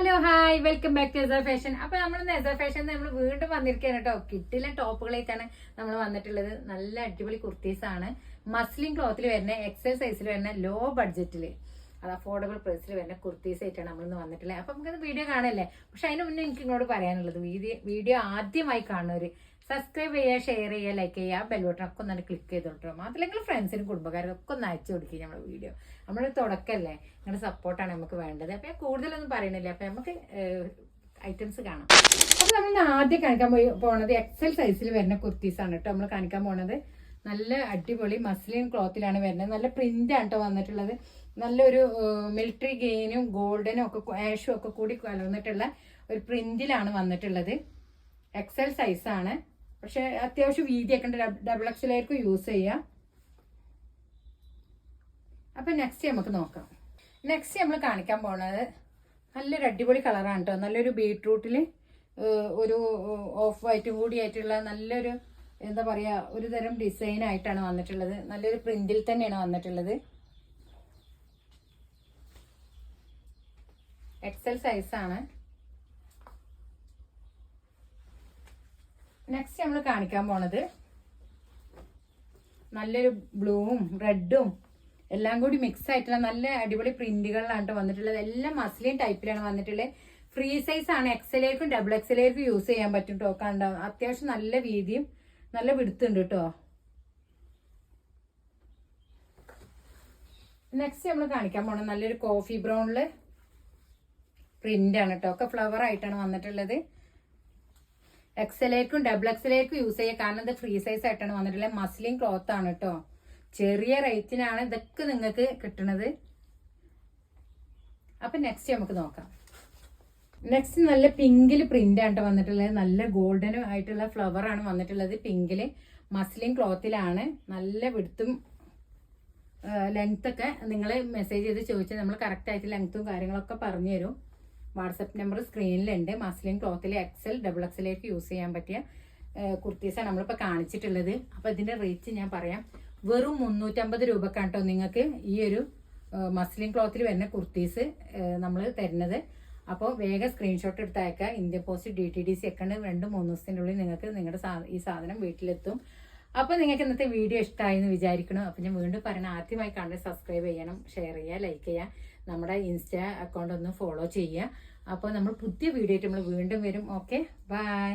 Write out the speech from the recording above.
Hello hi welcome back to എസർ fashion. അപ്പൊ നമ്മൾ എസർ fashion നമ്മൾ വീണ്ടും വന്നിരിക്കുകയാണ് കേട്ടോ. കിട്ടില്ല ടോപ്പുകളായിട്ടാണ് നമ്മൾ വന്നിട്ടുള്ളത്. നല്ല അടിപൊളി കുർത്തീസ് ആണ്. മസ്ലിൻ ക്ലോത്തിൽ വരുന്ന എക്സൽ സൈസിൽ വരുന്ന ലോ ബഡ്ജറ്റിൽ അത് അഫോർഡബിൾ പ്രൈസിൽ വരുന്ന കുർത്തീസ് ആയിട്ടാണ് നമ്മൾ ഇന്ന് വന്നിട്ടുള്ളത്. അപ്പൊ നമുക്കത് വീഡിയോ കാണല്ലേ? പക്ഷെ അതിന് മുന്നേ എനിക്ക് ഇങ്ങോട്ട് പറയാനുള്ളത് വീഡിയോ വീഡിയോ ആദ്യമായി കാണുന്നവര് സബ്സ്ക്രൈബ് ചെയ്യുക ഷെയർ ചെയ്യുക ലൈക്ക് ചെയ്യുക ബെൽ ബട്ടൺ ഒക്കെ ഒന്ന് ക്ലിക്ക് ചെയ്തോട്ടോ മാത്രമല്ലെങ്കിൽ ഫ്രണ്ട്സിനും കുടുംബക്കാർക്കും ഒക്കെ ഒന്ന് അയച്ചു കൊടുക്കുക നമ്മുടെ വീഡിയോ നമ്മുടെ തുടക്കമല്ലേ നിങ്ങളുടെ സപ്പോർട്ടാണ് നമുക്ക് വേണ്ടത്. അപ്പം കൂടുതലൊന്നും പറയണില്ല. അപ്പം നമുക്ക് ഐറ്റംസ് കാണാം. അപ്പം നമ്മൾ ആദ്യം കാണിക്കാൻ പോയി പോണത് എക്സൽ സൈസിൽ വരുന്ന കുർത്തീസാണ് കേട്ടോ. നമ്മൾ കാണിക്കാൻ പോണത് നല്ല അടിപൊളി മസ്ലിൻ ക്ലോത്തിലാണ് വരുന്നത്. നല്ല പ്രിന്റ് ആണ് കേട്ടോ വന്നിട്ടുള്ളത്. നല്ലൊരു മിലിറ്ററി ഗെയിനും ഗോൾഡനും ഒക്കെ ആഷും ഒക്കെ കൂടി കലർന്നിട്ടുള്ള ഒരു പ്രിന്റിലാണ് വന്നിട്ടുള്ളത്. എക്സൽ സൈസാണ് പക്ഷെ അത്യാവശ്യം വീതിയൊക്കെ ഉണ്ട്. ഡബിൾ എക്സലായിരിക്കും യൂസ് ചെയ്യാം. അപ്പം നെക്സ്റ്റ് നമുക്ക് നോക്കാം. നെക്സ്റ്റ് നമ്മൾ കാണിക്കാൻ പോണത് നല്ലൊരു അടിപൊളി കളറാണ് കേട്ടോ നല്ലൊരു ബീട്രൂട്ടിൽ ഒരു ഓഫ് വൈറ്റും കൂടി ആയിട്ടുള്ള നല്ലൊരു എന്താ പറയുക ഒരു തരം ഡിസൈൻ ആയിട്ടാണ് വന്നിട്ടുള്ളത്. നല്ലൊരു പ്രിന്റിൽ തന്നെയാണ് വന്നിട്ടുള്ളത്. എക്സൽ സൈസാണ് നെക്സ്റ്റ് നമ്മൾ കാണിക്കാൻ പോണത് നല്ലൊരു ബ്ലൂവും റെഡും എല്ലാം കൂടി മിക്സ് ആയിട്ടുള്ള നല്ല അടിപൊളി പ്രിന്റുകളിലാണ് ട്ടോ വന്നിട്ടുള്ളത്. എല്ലാം മസ്ലിൻ ടൈപ്പിലാണ് വന്നിട്ടുള്ളത്. ഫ്രീ സൈസ് ആണ്. എക്സലേക്കും ഡബിൾ എക്സലേക്കും യൂസ് ചെയ്യാൻ പറ്റും ടോക്കാൻ ഉണ്ടാവും അത്യാവശ്യം നല്ല വീതിയും നല്ല വിടുത്തുണ്ട് കേട്ടോ നെക്സ്റ്റ് നമ്മൾ കാണിക്കാൻ പോണത് നല്ലൊരു കോഫി ബ്രൗണിൽ പ്രിന്റ് ആണ് കേട്ടോ ഒക്കെ ഫ്ലവർ ആയിട്ടാണ് വന്നിട്ടുള്ളത്. എക്സലേക്കും ഡബിൾ എക്സലേക്കും യൂസ് ചെയ്യുക കാരണം ഇത് ഫ്രീ സൈസ് ആയിട്ടാണ് വന്നിട്ടുള്ളത് മസ്ലിൻ ക്ലോത്ത് ആണ് കേട്ടോ ചെറിയ റേറ്റിനാണ് ഇതൊക്കെ നിങ്ങൾക്ക് കിട്ടുന്നത് അപ്പൊ നെക്സ്റ്റ് നമുക്ക് നോക്കാം. നെക്സ്റ്റ് നല്ല പിങ്കിൽ പ്രിന്റ് ആണ് ട്ടോ വന്നിട്ടുള്ളത്. നല്ല ഗോൾഡനും ആയിട്ടുള്ള ഫ്ലവർ ആണ് വന്നിട്ടുള്ളത് പിങ്കിൽ മസ്ലിൻ ക്ലോത്തിലാണ് നല്ല വിടുത്തും ലെങ്ത് ഒക്കെ നിങ്ങൾ മെസ്സേജ് ചെയ്ത് ചോദിച്ചാൽ നമ്മൾ കറക്റ്റ് ആയിട്ട് ലെങ്ത്തും കാര്യങ്ങളൊക്കെ പറഞ്ഞു തരും വാട്സപ്പ് നമ്പർ സ്ക്രീനിലുണ്ട്. മസ്ലിൻ ക്ലോത്തിൽ എക്സൽ ഡബിൾ എക്സലേക്ക് യൂസ് ചെയ്യാൻ പറ്റിയ കുർത്തീസാണ് നമ്മളിപ്പോൾ കാണിച്ചിട്ടുള്ളത്. അപ്പോൾ ഇതിന്റെ റേറ്റ് ഞാൻ പറയാം. വെറും മുന്നൂറ്റമ്പത് രൂപക്കാണ് കേട്ടോ നിങ്ങൾക്ക് ഈ ഒരു മസ്ലിൻ ക്ലോത്തിൽ വരുന്ന കുർത്തീസ് നമ്മൾ തരുന്നത്. അപ്പോൾ വേഗം സ്ക്രീൻഷോട്ട് എടുത്ത് India Post D T D C ഒക്കെ രണ്ട് മൂന്ന് ദിവസത്തിനുള്ളിൽ നിങ്ങൾക്ക് നിങ്ങളുടെ ഈ സാധനം വീട്ടിലെത്തും. അപ്പോൾ നിങ്ങൾക്ക് ഇന്നത്തെ വീഡിയോ ഇഷ്ടമായി എന്ന് വിചാരിക്കണം അപ്പോൾ ഞാൻ വീണ്ടും പറയണം ആദ്യമായി കണ്ട് സബ്സ്ക്രൈബ് ചെയ്യണം ഷെയർ ചെയ്യുക ലൈക്ക് ചെയ്യുക. നമ്മുടെ ഇൻസ്റ്റാ അക്കൗണ്ട് ഒന്ന് ഫോളോ ചെയ്യുക. അപ്പോൾ നമ്മൾ പുതിയ വീഡിയോ ആയിട്ട് നമ്മൾ വീണ്ടും വരും. ഓക്കെ? ബൈ.